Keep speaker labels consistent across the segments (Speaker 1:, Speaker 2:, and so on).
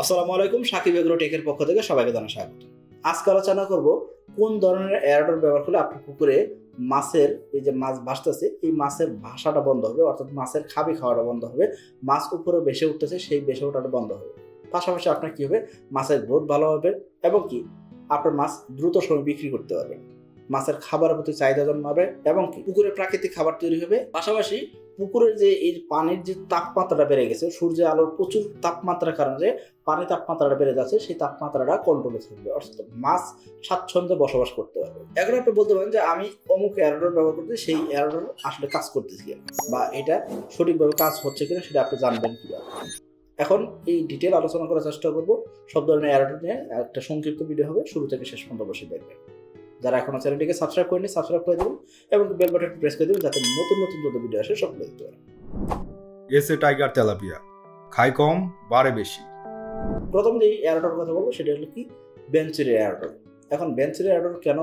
Speaker 1: আসসালামু আলাইকুম, সাকিব এগ্রো টেকের পক্ষ থেকে সবাইকে জানা স্বাগত। আজকে আলোচনা করব কোন ধরনের এয়ারডোর ব্যবহার করলে আপনার পুকুরে মাছের, এই যে মাছ ভাসতেছে, এই মাছের ভাষাটা বন্ধ হবে, অর্থাৎ মাছের খাবি খাওয়াটা বন্ধ হবে, মাছ উপরে বেসে উঠতেছে, সেই বেসে ওঠাটা বন্ধ হবে। পাশাপাশি আপনার কি হবে? মাছের গ্রোথ ভালো হবে এবং কি? আপনার মাছ দ্রুত সময় বিক্রি করতে পারবেন মাছের খাবারের প্রতি চাহিদা জন্মাবে এবং কি? পুকুরে প্রাকৃতিক খাবার তৈরি হবে। পাশাপাশি পুকুরের যে এই পানির যে তাপমাত্রাটা বেড়ে গেছে, সূর্যের আলোর প্রচুর তাপমাত্রার কারণে পানি তাপমাত্রাটা বেড়ে যাচ্ছে, সেই তাপমাত্রাটা কন্ট্রোলে থাকবে। অর্থাৎ মাছ স্বাচ্ছন্দ্যে বসবাস করতে পারবে। এখন আপনি বলতে পারেন যে আমি অমুক এয়ারডোর ব্যবহার করতে সেই এয়ারডোর আসলে কাজ করতেছি বা এটা সঠিকভাবে কাজ হচ্ছে কিনা সেটা আপনি জানবেন কীভাবে। এখন এই ডিটেল আলোচনা করার চেষ্টা করব। সব ধরনের এয়ারডোর নিয়ে একটা সংক্ষিপ্ত ভিডিও হবে, শুরু থেকে শেষ পর্যন্ত বসে দেখবেন। যারা এখনও চ্যানেলটিকে সাবস্ক্রাইব করেনি সাবস্ক্রাইব করে দেবেন এবং বেল বাটন প্রেস করে দেবেন যাতে নতুন নতুন যত ভিডিও আসে সব দেখতে পারেন।
Speaker 2: এসে টাইগার তেলাপিয়া। খায় কম বাড়ে বেশি।
Speaker 1: প্রথম যে এয়ারডোর কথা বলব সেটা হলো কি? বেঞ্চের এয়ারডোর এখন বেঞ্চের এয়ারডোর কেন?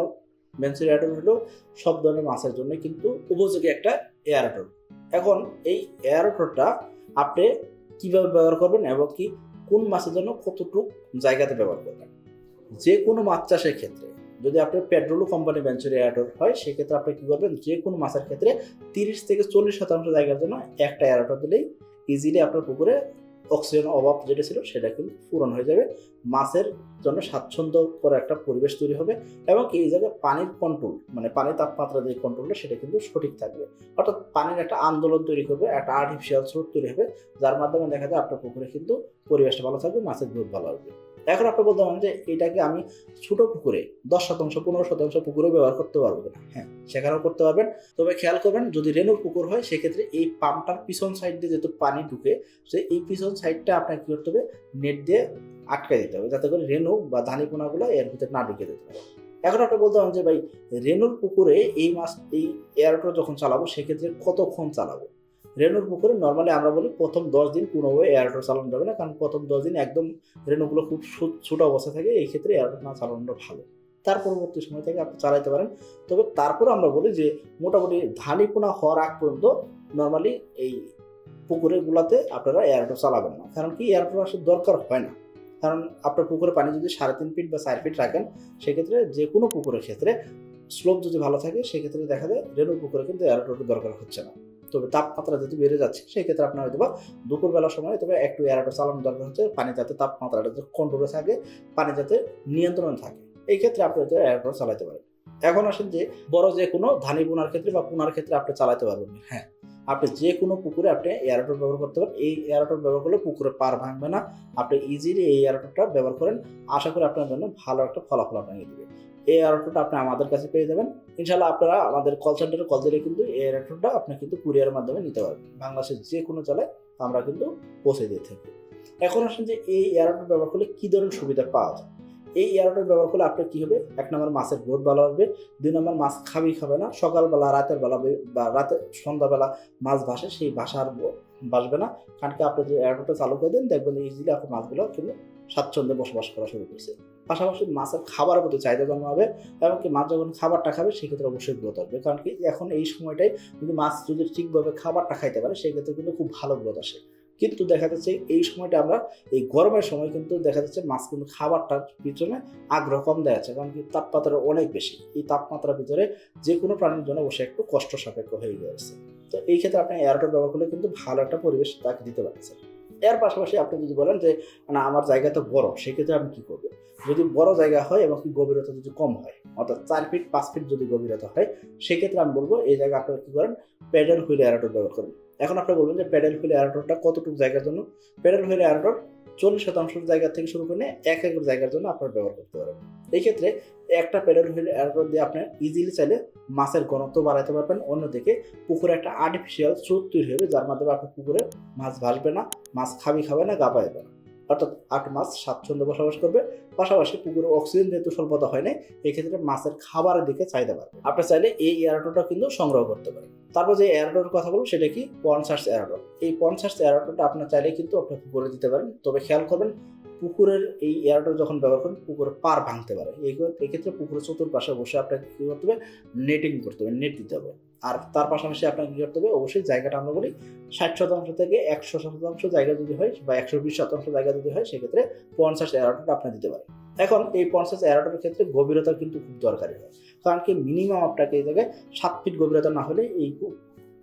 Speaker 1: বেঞ্চের এয়ারডোর হলো সব ধরনের মাছের জন্য কিন্তু উপযোগী একটা এয়ারডোর এখন এই এয়ারডোরটা আপনি কীভাবে ব্যবহার করবেন এবং কি কোন মাছের জন্য কতটুকু জায়গাতে ব্যবহার করবেন? যে কোনো মাছ চাষের ক্ষেত্রে যদি আপনার পেট্রোলু কোম্পানি বেঞ্চের এয়ারডোর হয়, সেক্ষেত্রে আপনি কী করবেন? যে কোনো মাছের ক্ষেত্রে তিরিশ থেকে চল্লিশ শতাংশ জায়গার জন্য একটা এয়ারডোর দিলেই ইজিলি আপনার পুকুরে অক্সিজেন অভাব যেটা ছিল, সেটা কিন্তু পূরণ হয়ে যাবে। মাছের জন্য স্বাচ্ছন্দ্য করে একটা পরিবেশ তৈরি হবে এবং এই জায়গায় পানির কন্ট্রোল মানে পানির তাপমাত্রা যে কন্ট্রোলটা সেটা কিন্তু সঠিক থাকবে। অর্থাৎ পানির একটা আন্দোলন তৈরি করবে, একটা আর্টিফিশিয়াল স্রোত তৈরি হবে, যার মাধ্যমে দেখা যায় আপনার পুকুরে কিন্তু পরিবেশটা ভালো থাকবে, মাছের গ্রোথ ভালো আসবে এখন আপনি বলতে পারেন যে এটাকে আমি ছোট পুকুরে দশ শতাংশ, পনেরো শতাংশ পুকুরেও ব্যবহার করতে পারব না হ্যাঁ সেখানেও করতে পারবেন। তবে খেয়াল করবেন, যদি রেনুর পুকুর হয়, সেক্ষেত্রে এই পাম্পটার পিছন সাইড দিয়ে যেহেতু পানি ঢুকে, সে এই পিছন সাইডটা আপনাকে কী করতে হবে? নেট দিয়ে আটকে দিতে হবে, যাতে করে রেনু বা ধানি পোনাগুলো এর ভিতরে না ঢুকে দিতে পারে। এখন আপনি বলতে পারেন যে ভাই রেনুর পুকুরে এই মাছ, এই এয়ারটা যখন চালাবো, সেক্ষেত্রে কতক্ষণ চালাবো? রেনুর পুকুরে নর্মালি আমরা বলি প্রথম দশ দিন কোনোভাবে এয়ারটো চালানো যাবে না, কারণ প্রথম দশ দিন একদম রেনুগুলো খুব ছোট অবস্থা থাকে, এই ক্ষেত্রে এয়ারটো না চালানোটা ভালো। তার পরবর্তী সময় থেকে আপনি চালাইতে পারেন। তবে তারপর আমরা বলি যে মোটামুটি ধানি পোনা হওয়ার আগ পর্যন্ত নর্মালি এই পুকুরের গুলাতে আপনারা এয়ারটো চালাবেন না। কারণ কি এয়ারটো আসলে দরকার হয় না। কারণ আপনার পুকুরে পানি যদি সাড়ে তিন ফিট বা চার ফিট রাখেন, সেক্ষেত্রে যে কোনো পুকুরের ক্ষেত্রে স্লোপ যদি ভালো থাকে, সেক্ষেত্রে দেখা যায় রেনুর পুকুরে কিন্তু এয়ারটোর দরকার হচ্ছে না। তবে তাপমাত্রা যেহেতু বেড়ে যাচ্ছে সেই ক্ষেত্রে আপনার হয়তো বা দুপুরবেলার সময় তবে একটু এয়ারটো চালানো দরকার হচ্ছে, পানি যাতে তাপমাত্রাটা কন্ট্রোলে থাকে, পানি যাতে নিয়ন্ত্রণে থাকে। এই ক্ষেত্রে আপনি হয়তো এয়ারটো চালাতে পারেন। এখন আসেন যে, বড় যে কোনো ধানি বোনার ক্ষেত্রে বা পোনার ক্ষেত্রে আপনি চালাতে পারবেন। হ্যাঁ আপনি যে কোনো পুকুরে আপনি এয়ারটোর ব্যবহার করতে পারেন। এই এয়ারটোর ব্যবহার করলে পুকুরে পার ভাঙবে না। আপনি ইজিলি এই এয়ারটোটা ব্যবহার করেন। আশা করি আপনার জন্য ভালো একটা ফলাফল আপনাকে দেবে। এই এয়ারটোটা আপনি আমাদের কাছে পেয়ে যাবেন। ইনশাল্লাহ আপনারা আমাদের কল সেন্টারে কল দিলে কিন্তু এই এয়ারটোটা আপনি কিন্তু কুরিয়ারের মাধ্যমে নিতে পারবেন। বাংলাদেশের যে কোনো জেলায় আমরা কিন্তু পৌঁছে দিয়ে থাকি। এখন আসেন যে এই এয়ারটোর ব্যবহার করলে কী ধরনের সুবিধা পাওয়া যায়? এই এয়ারটোর ব্যবহার করলে আপনার কী হবে? এক নম্বর মাছের গ্রোথ ভালো হবে, দুই নম্বর মাছ খাবি খাবে না, সকালবেলা, রাতের বেলা বে- রাতে সন্ধ্যাবেলা মাছ ভাসে, সেই ভাষার বাসবে না। কারণ কি আপনি যে এয়ারটোটা চালু করে দেন, দেখবেন ইজিলি আপনার মাছগুলো কিন্তু স্বাচ্ছন্দ্যে বসবাস করা শুরু করছে। পাশাপাশি মাছের খাবারের প্রতি চাহিদা জন্মাবে এবং কি মাছ যখন খাবারটা খাবে সেক্ষেত্রে অবশ্যই গ্রোথ আসবে। কারণ কি, এখন এই সময়টাই যদি মাছ যদি ঠিকভাবে খাবারটা খাইতে পারে সেক্ষেত্রে কিন্তু খুব ভালো গ্রোথ আসে। কিন্তু দেখা যাচ্ছে এই সময়টা আমরা, এই গরমের সময় কিন্তু দেখা যাচ্ছে মাছ কিন্তু খাবারটার পিছনে আগ্রহ কম দেওয়া যাচ্ছে কারণ কি, তাপমাত্রা অনেক বেশি। এই তাপমাত্রার ভিতরে যে কোনো প্রাণীর জন্য অবশ্যই একটু কষ্ট সাপেক্ষ হয়ে গেছে তো এই ক্ষেত্রে আপনি এয়ারটোর ব্যবহার করলে কিন্তু ভালো একটা পরিবেশ তাকে দিতে পারছেন এর পাশাপাশি আপনি যদি বলেন যে, না, আমার জায়গা তো বড়, সেক্ষেত্রে আমি কি করব? যদি বড় জায়গা হয় এবং গভীরতা যদি কম হয়, অর্থাৎ চার ফিট পাঁচ ফিট যদি গভীরতা হয়, সেক্ষেত্রে আমি বলব, এই জায়গা আপনারা কি করেন প্যাডেল হুইল এরাটোর ব্যবহার করেন। এখন আপনি বলবেন যে প্যাডেল হুইল এয়ারটোরটা কতটুকু জায়গার জন্য? প্যাডেল হুইল এয়ারটোর চল্লিশ শতাংশ জায়গা থেকে শুরু করে এক একর জায়গার জন্য আপনার ব্যবহার করতে পারবেন। এই ক্ষেত্রে একটা প্যাডেল হুইল এয়ারটোর দিয়ে আপনি ইজিলি চাইলে মাছের ঘনত্ব বাড়াতে পারবেন। অন্যদিকে পুকুরে একটা আর্টিফিশিয়াল স্রোত তৈরি হবে, যার মাধ্যমে আপনার পুকুরে মাছ ভাসবে না, মাছ খাবি খাবে না গাবাইবে না। অর্থাৎ আট মাস স্বাচ্ছন্দ্যে বসবাস করবে। পাশাপাশি পুকুরে অক্সিজেন যেহেতু স্বল্পতা হয় না এক্ষেত্রে মাছের খাবারের দিকে চাহিদা বাড়বে। আপনার চাইলে এই এয়ারটোটা কিন্তু সংগ্রহ করতে পারেন। তারপর যে এয়ারটোর কথা বলব, সেটা কি? পনসার্স এয়ারডোর এই পনসার্স এয়ারটোটা আপনার চাইলে কিন্তু আপনি পুকুরে দিতে পারেন। তবে খেয়াল করবেন পুকুরের এই এয়ারডোর যখন ব্যবহার করেন, পুকুরের পার ভাঙতে পারে। এই এক্ষেত্রে পুকুরের চতুর্পাশে বসে আপনাকে কী করতে হবে? নেটিং করতে হবে নেট দিতে হবে। আর তার পাশাপাশি আপনাকে কী করতে হবে? অবশ্যই জায়গাটা আমরা বলি ষাট শতাংশ থেকে একশো শতাংশ জায়গা যদি হয় বা একশো বিশ শতাংশ জায়গা যদি হয়, সেক্ষেত্রে পঞ্চাশ এয়ারডোটা আপনি দিতে পারেন। এখন এই পঞ্চাশ এয়ারডোর ক্ষেত্রে গভীরতা কিন্তু খুব দরকারি হয়। কারণ কি মিনিমাম আপনাকে এই সাত ফিট গভীরতা না হলে এই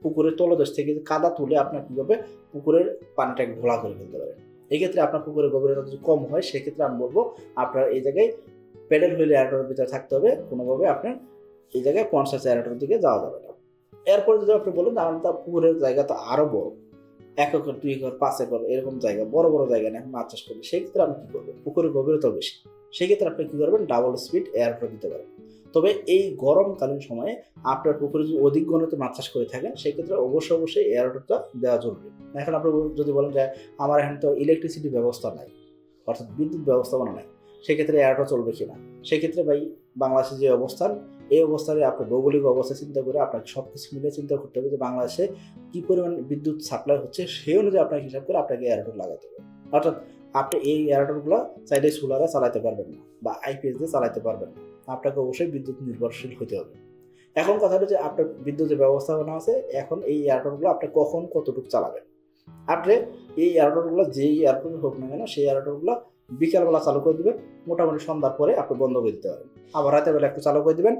Speaker 1: পুকুরের তলদেশ থেকে কাদা তুলে আপনার কী করবে? পুকুরের পানিটাকে ঘোলা করে ফেলতে পারে। এক্ষেত্রে আপনার পুকুরের গভীরতা যদি কম হয়, সেক্ষেত্রে আমি বলব আপনার এই জায়গায় প্যাডেল হুইল এয়ারটোর ভিতরে থাকতে হবে। কোনোভাবে আপনার এই জায়গায় পঞ্চাশ এয়ারটোর দিকে যাওয়া যাবে না। এরপরে যদি আপনি বলেন আমার তো পুকুরের জায়গা তো আরও বড়। এক একর, দুই একর, পাঁচ একর, এরকম জায়গা, বড় বড় জায়গা নিয়ে মাছ চাষ করবে সেই ক্ষেত্রে আপনি কী করবেন? পুকুরের গভীরতা বেশি। সেক্ষেত্রে আপনি কী করবেন? ডাবল স্পিড এয়ারটোর দিতে পারেন তবে এই গরমকালীন সময়ে আপনার পুকুরে যদি অধিক গণতে মাছ চাষ করে থাকেন, সেক্ষেত্রে অবশ্যই অবশ্যই এয়ারটোটা দেওয়া জরুরি। এখন আপনি যদি বলেন যে আমার এখানে তো ইলেকট্রিসিটি ব্যবস্থা নাই, অর্থাৎ বিদ্যুৎ ব্যবস্থাপনা নাই, সেক্ষেত্রে এয়ারটা চলবে কিনা? সেক্ষেত্রে ভাই, বাংলাদেশের যে অবস্থান, এই অবস্থানে আপনার ভৌগোলিক অবস্থা চিন্তা করে আপনাকে সব কিছু মিলে চিন্তা করতে হবে যে বাংলাদেশে কী পরিমাণ বিদ্যুৎ সাপ্লাই হচ্ছে, সেই অনুযায়ী আপনাকে হিসাব করে আপনাকে এয়ারটোর লাগাতে হবে। অর্থাৎ আপনি এই এয়ারটোরগুলো চাইলে সোলারে চালাতে পারবেন না বা আইপিএস দিয়ে চালাতে পারবেন না। আপনাকে অবশ্যই বিদ্যুৎ নির্ভরশীল হতে হবে। এখন কথা হলো যে আপনার বিদ্যুতের ব্যবস্থাপনা আছে, এখন এই এয়ারটোরগুলো আপনি কখন কতটুকু চালাবেন? আপনি এই এয়ারটোরগুলো যেই এয়ারটোর হোক না কেন, সেই এয়ারটোরগুলো বিকালবেলা চালু করে দেবেন, মোটামুটি সন্ধ্যার পরে আপনি বন্ধ করে দিতে পারেন আবার রাতের বেলা একটু চালু করে দেবেন,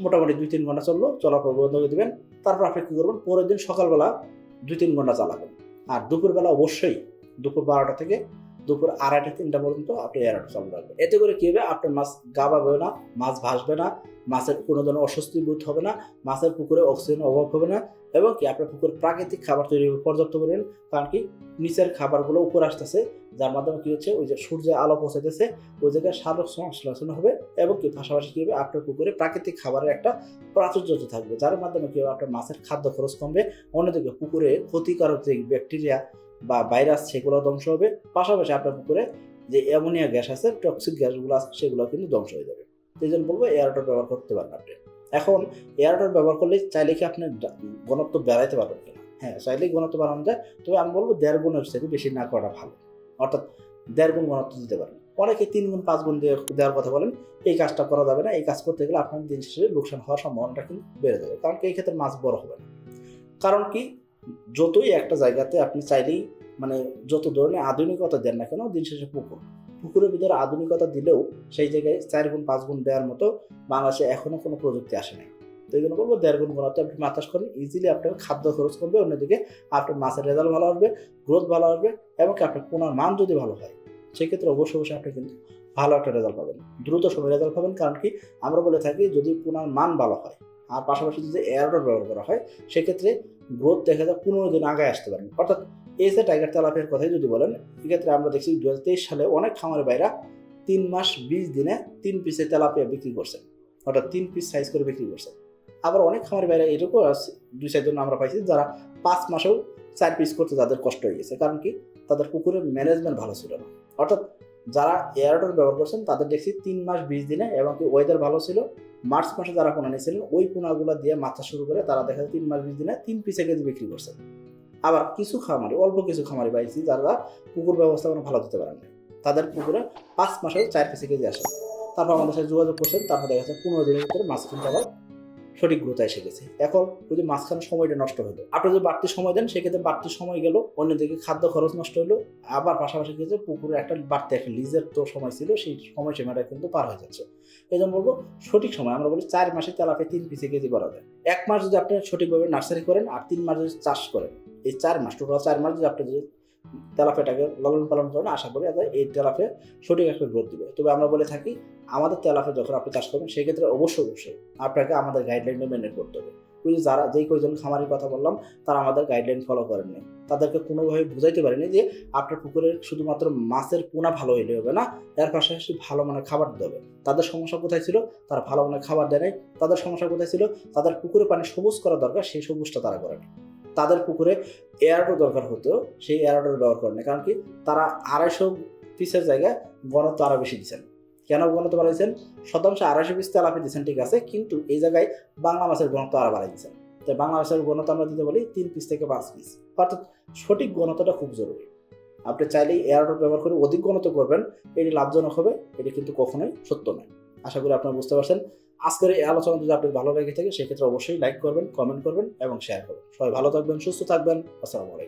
Speaker 1: মোটামুটি দুই তিন ঘণ্টা চলল, চলার পর বন্ধ করে দেবেন, তারপর আপনি কী করবেন, পরের দিন সকালবেলা দুই তিন ঘণ্টা চালাবেন। আর দুপুরবেলা অবশ্যই দুপুর বারোটা থেকে দুপুর আড়াইটা, তিনটা পর্যন্ত আপনি এয়ারটা চালু রাখবেন এতে করে কী হবে? আপনার মাছ গাবাবে না, মাছ ভাসবে না, মাছের কোনো ধরনের অস্বস্তি বোধ হবে না, মাছের পুকুরে অক্সিজেন অভাব হবে না এবং কি আপনার পুকুরে প্রাকৃতিক খাবার তৈরি হবে, পর্যাপ্ত পরিমাণ, কারণ কি নিচের খাবারগুলো উপরে আসতেছে, যার মাধ্যমে কী হচ্ছে, ওই যে সূর্যের আলো পৌঁছাইতেছে, ওই জায়গায় সালোক সংশ্লেষণ হবে এবং কি পাশাপাশি কি হবে, আপনার পুকুরে প্রাকৃতিক খাবারের একটা প্রাচুর্য থাকবে, যার মাধ্যমে কী হবে, আপনার মাছের খাদ্য খরচ কমবে। অন্যদিকে পুকুরে ক্ষতিকারক যে ব্যাকটেরিয়া বা ভাইরাস সেগুলো ধ্বংস হবে, পাশাপাশি আপনার পুকুরে যে অ্যামোনিয়া গ্যাস আছে টক্সিক গ্যাসগুলো আছে, সেগুলো কিন্তু ধ্বংস হয়ে যাবে। সেই জন্য বলব এয়ারটর ব্যবহার করতে পারেন আপনি। এখন এয়ারটর ব্যবহার করলে চাইলে কি আপনি ঘনত্ব বেড়াইতে পারবেন কিনা? হ্যাঁ চাইলেই ঘনত্ব বাড়ানো যায়। তবে আমি বলব দেড় গুণের সাথে বেশি না করাটা ভালো। অর্থাৎ দেড় গুণ ঘনত্ব দিতে পারেন। অনেকে তিন গুণ, পাঁচ গুণ দিয়ে দেওয়ার কথা বলেন, এই কাজটা করা যাবে না। এই কাজ করতে গেলে আপনার দিন শেষে লোকসান হওয়ার সম্ভাবনাটা কিন্তু বেড়ে যাবে। কারণ কি এই ক্ষেত্রে মাছ বড় হবে না। কারণ কি যতই একটা জায়গাতে আপনি চাইলেই মানে যত ধরনের আধুনিকতা দেন না কেন, দিন শেষে পুকুর। পুকুরের ভিতরে আধুনিকতা দিলেও সেই জায়গায় চার গুণ, পাঁচ গুণ দেওয়ার মতো বাংলাদেশে এখনও কোনো প্রযুক্তি আসে নাই। তো এই জন্য বলব, দেড় গুণ ঘনত্ব আপনি চাষ করেন ইজিলি আপনার খাদ্য খরচ কমবে অন্যদিকে আপনার মাছের রেজাল্ট ভালো আসবে গ্রোথ ভালো আসবে এবং আপনার পোনার মান যদি ভালো হয়, সেক্ষেত্রে অবশ্যই অবশ্যই আপনি কিন্তু ভালো একটা রেজাল্ট পাবেন। দ্রুত সময় রেজাল্ট পাবেন, কারণ কি আমরা বলে থাকি, যদি পোনার মান ভালো হয় আর পাশাপাশি যদি এয়ারডর ব্যবহার করা হয়, সেক্ষেত্রে গ্রোথ দেখা যায় পনেরো দিন আগে আসতে পারেন অর্থাৎ এসে টাইগার তেলাপিয়ার কথাই যদি বলেন, এক্ষেত্রে আমরা দেখছি দু হাজার তেইশ সালে অনেক খামারের বাইরা তিন মাস বিশ দিনে তিন পিসে তেলাপিয়া বিক্রি করছেন অর্থাৎ তিন পিস সাইজ করে বিক্রি করছেন আবার অনেক খামারের বাইরে এরকম দুই চারজন আমরা পাইছি যারা পাঁচ মাসেও চার পিস করতে তাদের কষ্ট হয়ে গেছে। কারণ কি? তাদের পুকুরের ম্যানেজমেন্ট ভালো ছিল না। অর্থাৎ যারা এয়ারডোর ব্যবহার করছেন, তাদের দেখছি তিন মাস বিশ দিনে এবং কি ওয়েদার ভালো ছিল। মার্চ মাসে যারা পোনা নিয়েছিলেন, ওই পোনাগুলো দিয়ে মাথা শুরু করে তারা দেখা যায় তিন মাস বিশ দিনে তিন পিসে কেজি বিক্রি করছেন। আবার কিছু খামারি, অল্প কিছু খামারি পাইছি যারা পুকুর ব্যবস্থাপনা ভালো দিতে পারেন না তাদের পুকুরে পাঁচ মাসে চার পিসে কেজি আসে। তারপর আমাদের সাথে যোগাযোগ করছেন, তারপর দেখা যাচ্ছে পনেরো দিনের ভিতরে মাছ কিন্তু আবার সঠিক গ্রোথ এসে গেছে। এখন যদি মাঝখানে সময়টা নষ্ট হলো। আপনি যদি বাড়তি সময় দেন, সেক্ষেত্রে বাড়তি সময় গেল, অন্যদিকে খাদ্য খরচ নষ্ট হলো, আবার পাশাপাশি কিছু পুকুরে একটা বাড়তি একটা লিজের তো সময় ছিল, সেই সময় সীমাটা কিন্তু পার হয়ে যাচ্ছে। এই জন্য বলব, সঠিক সময়, আমরা বলি চার মাসে তেলাপে তিন পিসে কেজি করা যায় এক মাস যদি আপনি সঠিকভাবে নার্সারি করেন, আর তিন মাস যদি চাষ করেন, এই চার মাস টোটাল চার মাস যদি আপনি যদি তেলাপেটাকে লালন পালন করেন, আশা করি এই তেলাপে সঠিক একটা গ্রোথ দিবে। তবে আমরা বলে থাকি, আমাদের তেলাপে যখন আপনি চাষ করবেন, সেক্ষেত্রে অবশ্যই অবশ্যই আপনাকে আমাদের গাইডলাইনটা মেনটেন করতে হবে। যে যারা, যেই কয়জন খামারের কথা বললাম, তারা আমাদের গাইডলাইন ফলো করেননি তাদেরকে কোনোভাবে বুঝাইতে পারেনি যে আপনার পুকুরের শুধুমাত্র মাছের পোনা ভালো হইলে হবে না, এর পাশাপাশি ভালো মানের খাবার দিতে হবে। তাদের সমস্যা কোথায় ছিল? তারা ভালো মানের খাবার দেয় নাই। তাদের সমস্যা কোথায় ছিল? তাদের পুকুরে পানি সবুজ করা দরকার, সেই সবুজটা তারা করেনি তাদের পুকুরে এয়ারডো দরকার হতো সেই এয়ারডোর ব্যবহার করেনি কারণ কি? তারা আড়াইশো পিসের জায়গায় ঘনত্ব আরও বেশি দিচ্ছেন। কেন ঘনত্ব বাড়াইছেন শতাংশ আড়াইশো পিস তেলাপি দিচ্ছেন, ঠিক আছে? কিন্তু এই জায়গায় বাংলা মাছের ঘনত্ব আরও বাড়াই দিচ্ছেন। তাই বাংলা মাছের ঘনত্ব আমরা দিতে বলি তিন পিস থেকে পাঁচ পিস অর্থাৎ সঠিক ঘনত্বটা খুব জরুরি। আপনি চাইলেই এয়ারড্রপ ব্যবহার করে অধিক ঘনত্ব করবেন, এটি লাভজনক হবে, এটি কিন্তু কখনোই সত্য নয়। আশা করি আপনারা বুঝতে পারছেন। আজকের এই আলোচনা যদি আপনার ভালো লেগে থাকে, সেক্ষেত্রে অবশ্যই লাইক করবেন কমেন্ট করবেন এবং শেয়ার করবেন। সবাই ভালো থাকবেন, সুস্থ থাকবেন। আসসালামু আলাইকুম।